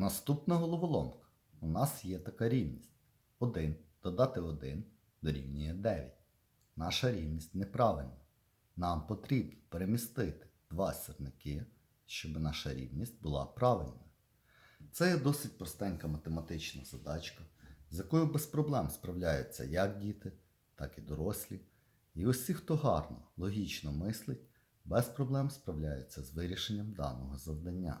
Наступна головоломка. У нас є така рівність. 1 додати 1 дорівнює 9. Наша рівність неправильна. Нам потрібно перемістити два сірники, щоб наша рівність була правильною. Це є досить простенька математична задачка, з якою без проблем справляються як діти, так і дорослі. І усі, хто гарно, логічно мислить, без проблем справляються з вирішенням даного завдання.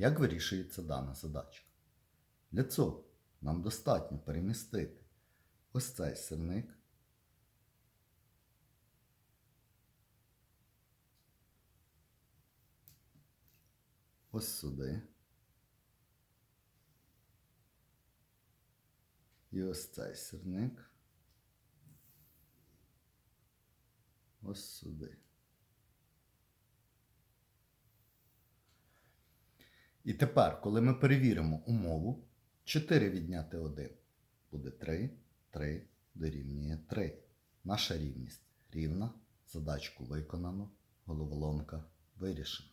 Як вирішується дана задачка? Для цього нам достатньо перемістити ось цей сирник ось сюди. І ось цей сирник ось сюди. І тепер, коли ми перевіримо умову, 4 відняти 1 буде 3, 3 дорівнює 3. Наша рівність рівна, задачку виконано, головоломка вирішена.